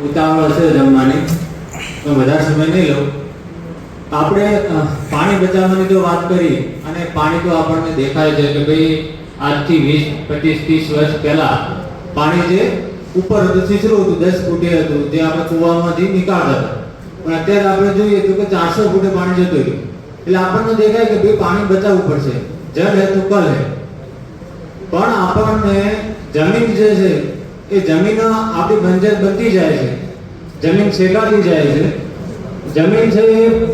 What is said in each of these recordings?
ઉતાવળ હશે જમવાની તો વધારે સમય નહીં લઉં આપણે પાણી બચાવવાની તો વાત કરી અને પાણી તો આપણને દેખાય છે કે ભાઈ આજથી વીસ, પચીસ, ત્રીસ વર્ષ પહેલાં પાણી જે ઉપર હતું છીછરું હતું, દસ ફૂટે હતું, જે આપણે કૂવામાંથી નીકાળતા હતા. પણ અત્યારે આપણે જોઈએ તો કે ચારસો ફૂટે પાણી જતું રહ્યું એટલે આપણને દેખાય કે ભાઈ પાણી બચાવવું પડશે. જળ હે તો કલ હે. પણ આપણને જમીન જે છે એ જમીન આપણી બંજર બનતી જાય છે. જમીન શેકાતી જાય છે. જમીન છે એ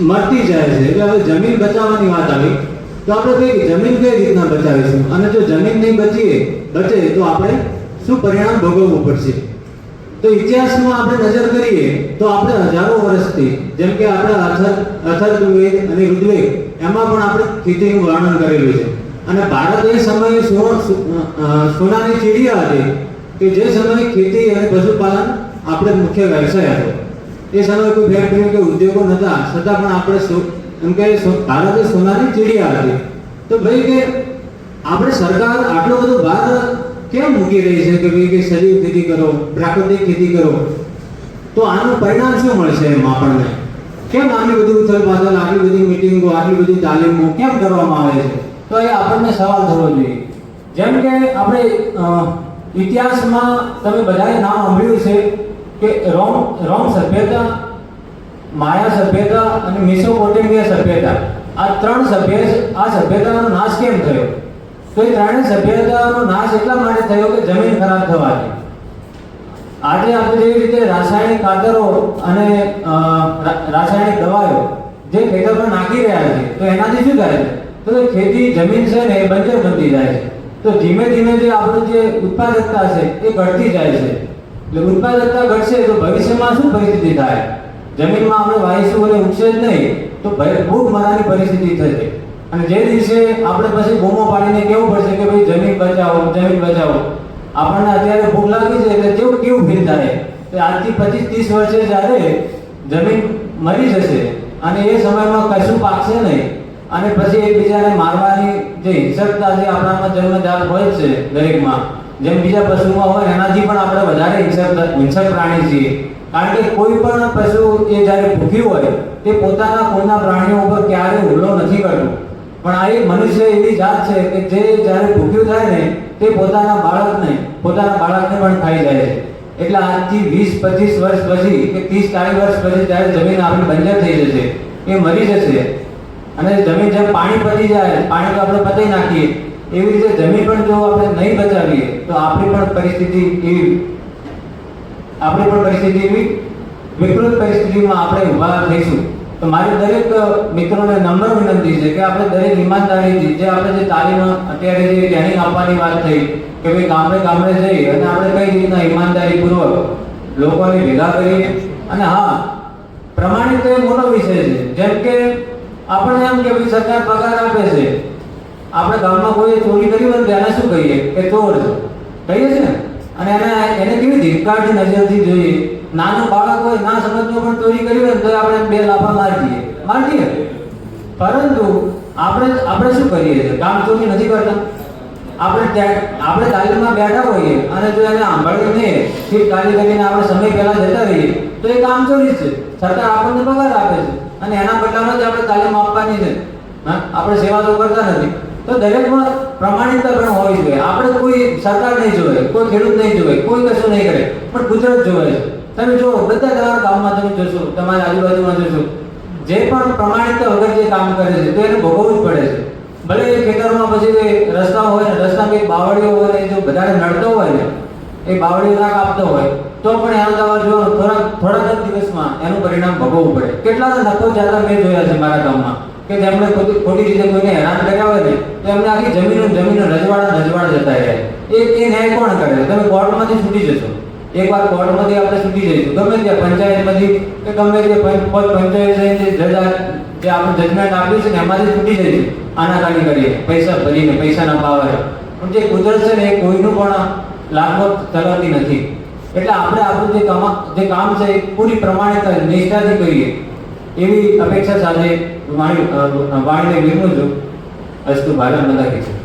મરતી જાય છે. એટલે હવે જમીન બચાવવાની વાત આવી. તો આપણે કઈ જમીન કઈ રીતના બચાવીશું? અને જો જમીન નહીં બચીએ, બચે તો આપણે શું પરિણામ ભોગવવું પડશે? તો ઇતિહાસમાં આપણે નજર કરીએ તો આપણે હજારો વર્ષથી, જેમ કે આપણે અથર, અથર્વવેદ અને ઋગ્વેદ, એમાં પણ આપણે ખેતીનું વર્ણન કરેલું છે. અને ભારત એ સમયે સોનાની ચીડી હતી કે જે સમયે ખેતી અને પશુપાલન આપણે મુખ્ય વ્યવસાય હતો. એ સમયે કોઈ ફેક્ટરી કે ઉદ્યોગો નહોતા. છતાં પણ આપણે એમ કે ભારત એ સોનાની ચીડી હતી. તો ભાઈ કે આપણે સરકાર આટલો બધો ભાર કેમ મૂકી રહી છે કે ભાઈ કે સજીવ ખેતી કરો, પ્રાકૃતિક ખેતી કરો? તો આનું પરિણામ શું મળશે એમ આપણને? કેમ આટલી બધી પાછળ આટલી બધી મીટિંગો આટલી બધી તાલીમો કેમ કરવામાં આવે છે? તો એ આપણને સવાલ થવો જોઈએ. જેમ કે આપણે ઇતિહાસમાં તમે બધાએ નામ સાંભળ્યું છે કે રોમ રોમ સભ્યતા, માયા સભ્યતા અને મિસોપોટેમિયા સભ્યતા. આ ત્રણ સભ્ય, આ સભ્યતાનો નાશ કેમ થયો? તો એ ત્રણેય સભ્યતાનો નાશ એટલા માટે થયો કે જમીન ખરાબ થવાથી. આજે આપણે જેવી રીતે રાસાયણિક ખાતરો અને રાસાયણિક દવાઓ જે ખેતર પર નાખી રહ્યા છે, તો એનાથી શું થાય તો ખેતી જમીન છે ને એ બંજર બનતી જાય છે. તો ધીમે ધીમે જે આપણું જે ઉત્પાદકતા છે એ ઘટતી જાય છે. એટલે ઉત્પાદકતા ઘટશે તો ભવિષ્યમાં શું પરિસ્થિતિ થાય? જમીનમાં આપણે વાવીશું અને ઉગશે જ નહીં, તો ભૂખ મરાની પરિસ્થિતિ થશે. અને જે દિવસે આપણે પછી બૂમો પાડીને કેવું પડશે કે ભાઈ જમીન બચાવો જમીન બચાવો. આપણને અત્યારે ભૂખ લાગી છે એટલે કેવું કેવું ફીલ થાય? તો આજથી પચીસ ત્રીસ વર્ષે જ્યારે જમીન મરી જશે અને એ સમયમાં કશું પાકશે નહીં, અને પછી એકબીજાને મારવાની જે હિંસકતા જે આપણામાં જન્મજાત હોય છે દરેકમાં, જેમ બીજા પશુમાં હોય, એનાથી પણ આપણે વધારે હિંસક હિંસક પ્રાણી છીએ. કારણ કે કોઈ પણ પશુ એ જ્યારે ભૂખ્યું હોય, તે પોતાના કોઈના પ્રાણીઓ ઉપર ક્યારેય હુમલો નથી કરતું. પણ આ એ મનુષ્ય એવી જાત છે કે જે જ્યારે ભૂખ્યું થાય ને, તે પોતાના બાળકને પોતાના બાળકને પણ ખાઈ જાય છે. એટલે આજથી વીસ, પચીસ વર્ષ પછી કે ત્રીસ, ચાલીસ વર્ષ પછી જ્યારે જમીન આપણી બંજર થઈ જશે, એ મરી જશે. અને જમીન જેમ પાણી પતી જાય, પાણી તો આપણે પતાવી નાખીએ, એવી રીતે જમીન પણ જો આપણે નહીં બચાવીએ તો આપણી પણ પરિસ્થિતિ એવી, આપણી પણ પરિસ્થિતિ એવી વિકૃત પરિસ્થિતિમાં આપણે ઊભા થઈશું. તો મારી દરેક મિત્રોને નમ્ર વિનંતી છે કે આપણે દરેક ઈમાનદારીથી જે આપણે જે તાલીમ અત્યારે જે ટ્રેનિંગ આપવાની વાત થઈ કે ભાઈ ગામડે ગામડે જઈ અને આપણે કઈ રીતના ઈમાનદારીપૂર્વક લોકોને ભેગા કરીએ. અને હા, પ્રમાણિત એ મોટો વિષય છે. જેમ કે આપણે એમ કે ભાઈ સરકાર પગાર આપે છે. આપણે ગામમાં કોઈ ચોરી કરી હોય એને શું કહીએ? કે ચોર છે. કહીએ છે ને? અને એને એને કેવી ધિક્કારથી નજરથી જોઈએ? નાનું બાળક હોય, ના સમજનો પણ ચોરી કરી હોય તો આપણે બે લાફા મારીએ. મારીએ. મારી પરંતુ આપણે આપણે શું કરીએ છીએ? કામ ચોરી નથી કરતા. આપણે ત્યાં આપણે તાલીમમાં બેઠા હોઈએ અને જો એને સાંભળીએ નહીં, ઠીક તાલીમ કરીને આપણે સમય પહેલાં જતા રહીએ, તો એ કામ ચોરી છે. સરકાર આપણને પગાર આપે છે. અને એના બદલામાં જ આપણે તાલીમ આપવાની છે. આપણે સેવા તો કરતા નથી. તો દરેકમાં પ્રમાણિકતા પણ હોવી જોઈએ. આપણે કોઈ સરકાર નહીં જોવે, કોઈ ખેડૂત નહીં જોવે, કોઈ કશું નહીં કરે, પણ ગુજરાત જોવે છે. તમે જો બધા તમારા ગામમાં તમે જોશો, તમારી આજુબાજુમાં જોશો, જે પણ પ્રમાણિત વગર જે કામ કરે છે, તો એને ભોગવવું જ પડે છે. ભલે એ ખેતરમાં પછી રસ્તા હોય ને, રસ્તા કંઈક બાવળીઓ હોય ને જો વધારે નડતો હોય ને, એ બાવળીઓ ના કાપતો હોય, તો પણ એનો તમારે જો થોડાક થોડાક જ દિવસમાં એનું પરિણામ ભોગવવું પડે. કેટલા નફો જાતા મેં જોયા છે મારા ગામમાં, કે જેમણે ખોટી રીતે કોઈને હેરાન કર્યા હોય ને, તો એમને આખી જમીનો જમીનો રજવાડા રજવાડા જતા રહ્યા એ ન્યાય કોણ કરે? તમે કોર્ટમાંથી છૂટી જશો. એકવાર કોર્ટમાંથી આપણે છૂટી જઈશું ગમે ત્યાં પંચાયતમાંથી કે ગમે તે પંચ- પંચ- પંચાયત જે જજ, જે આપણે જજમેન્ટ આપ્યું છે ને એમાંથી છૂટી જઈશું આનાકાની કરીએ. પૈસા ભરીને, પૈસાના પાવર. પણ જે કુદરત છે ને એ કોઈનું પણ લાગવત ચલાવતી નથી. એટલે આપણે આપણું જે કામ જે કામ છે એ પૂરી પ્રમાણિકતા નિષ્ઠાથી કરીએ. એવી અપેક્ષા સાથે વાણી વાણીને વિરમું છું. અસ્તુ ભારત બધા કી જય.